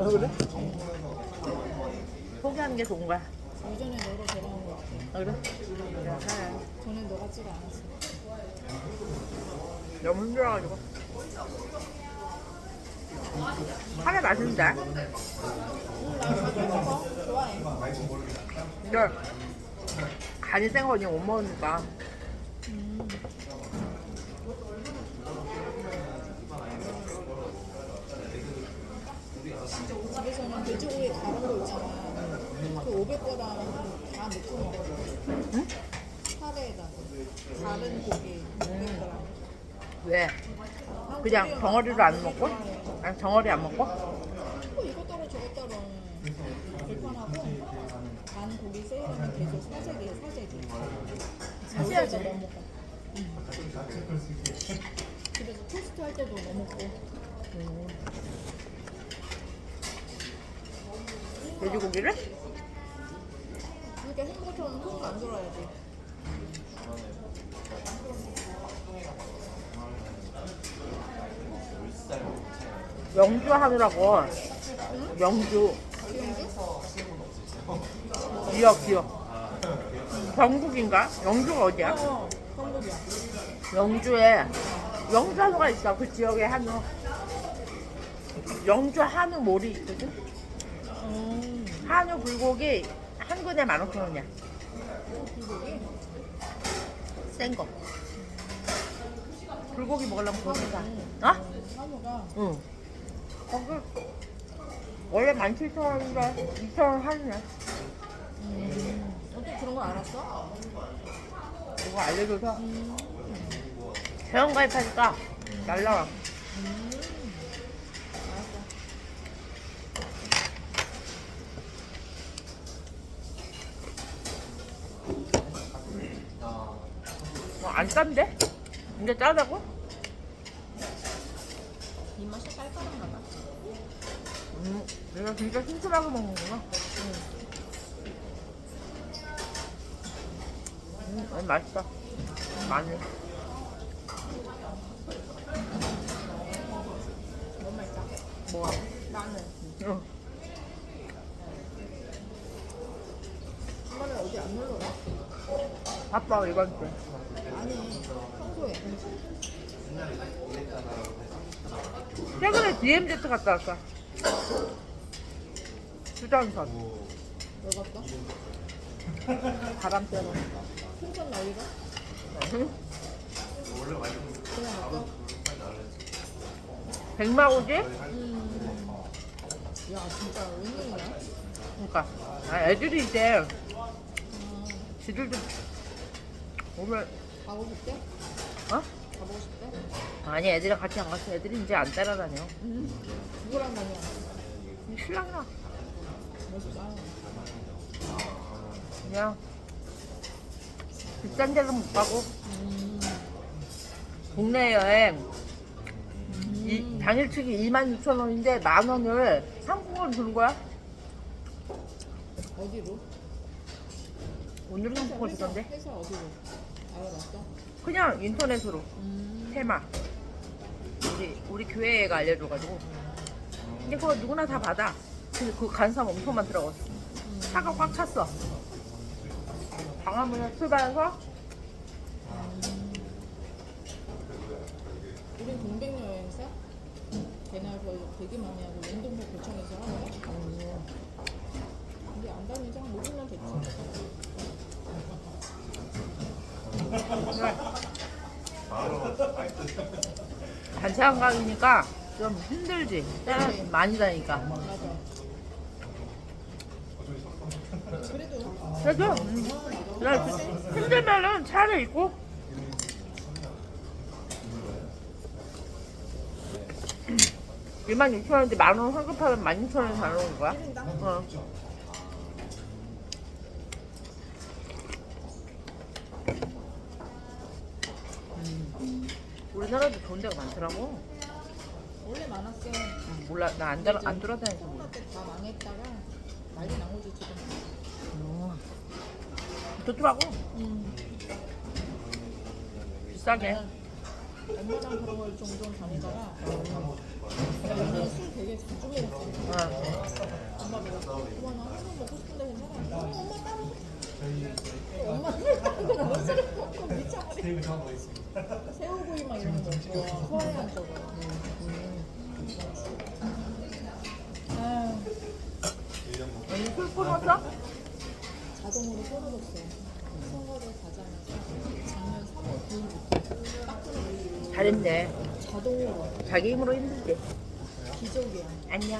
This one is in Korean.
어, 그래? 포기하는 게 좋은 거야. 예전에 너로 돌아온 것 같아. 어, 그래? 그래. 전에 너 같지가 않았어. 너무 힘들어가지고. 카레 맛있는데? 먹어. 좋아해. 근데 간이 센 거니 못 먹으니까. 집에서는 돼지고기 다른 거 있잖아. 그 500g당 다 넣고 먹어. 응? 카레에다가. 다른 고기 500g. 왜? 그냥 덩어리로 안 먹고? 아니 덩어리 안 먹고? 뭐 이거 따로 저거 따로 불편하고 난 고기 세일하면 계속 사재기야 사재기. 사재야지. 집에서 토스트 할 때도 넣어 먹고. 돼지고기를? 이렇게 햄버거처럼 콩안 들어야지. 영주 하느라고. 영주. 기억이? 기억 기억. 경북인가? 영주가 어디야? 어, 한국이야. 영주에 영주 한우가 있어. 그 지역에 한우. 영주 한우 몰이 있거든. 음, 한우 불고기 한 근에 15,000원이야. 불고기? 센 거. 불고기 먹으려면 거기 사. 음. 어? 한우가 응. 거기 원래 17,000원인데 2,000원 할인해. 음, 어떻게 그런 거 알았어? 이거 알려줘서 음, 회원 가입하니까 날라와. 음, 알았어. 어, 안 싼데? 이게 짜다고? 입맛이 깔깔한가 봐. 음, 내가 진짜 심심하게 먹는구나. 음, 음, 맛있다. 마늘. 너무 맛있다. 뭐야? 나는 응. 한번에 어디 안 놀러 가? 바빠, 이번 주. 아니, 평소에. 최근에 DMZ 갔다 왔어. 주전선. 왜 갔어? 바람 쐬러. 풍선 날리러? 응? 그냥 갔어? 백마고지? 음. 야, 진짜 웬일이냐? 그러니까. 아, 애들이 이제, 아, 지들도 오늘, 가고 싶대? 어? 가보고 싶대? 아니, 애들이랑 같이 안 갔어. 애들이 이제 안 따라다녀. 누구랑 다녀? 신랑이랑 멋있다. 그냥 비싼 데는 못 가고 음. 국내 여행 이, 당일치기 26,000원인데 만 원을 상품으로 주는 거야? 어디로? 오늘은 상품으로 주던데? 회사 어디로? 그냥 인터넷으로. 음. 테마. 우리 우리 교회가 알려줘가지고. 근데 그거 누구나 다 받아. 근데 그거 간 사람 엄청 많더라고 차가 꽉 찼어. 광화문에 출발해서 우린 동백여 여행사? 걔네 거의 되게 많이 하고 연동백 고창에서 하고 근데 안 다니지 한 5분만 됐지 단체 관광이니까 좀 힘들지 사람 많이 다니까 그래도 그래, 힘들면은 차를 있고 2만 6천 원인데 만원 환급하면 1만 6천 원에 잘 오는 거야? 1인당? 어. 우리나라도 좋은 데가 많더라고. 원래 많았어 음, 몰라, 나안안 돌아다녀서 몰라. 코로나 때다 망했다가 난리 난 거지 지금 어. 좋더라고. 음. 비싸게. 나는 엄마랑 그런 걸 종종 다니다가 내가 옛날에 술 되게 자주 먹었잖아. 어. 엄마 보고 엄마 나 한잔 먹고 싶은데 괜찮아? 어, 엄마 따로 엄마 술 따르고 나서 술을 먹고 미쳐버리 새우구이 막 이런 거 먹고 소화해한 쪽으로 아유 언니 끊었어? 자동으로 끊어졌어 선거를 가자마자 작년 3월 9일부터. 딱 끊어졌어 잘했네. 자동으로. 자기 힘으로 힘들지. 기적이야. 안녕.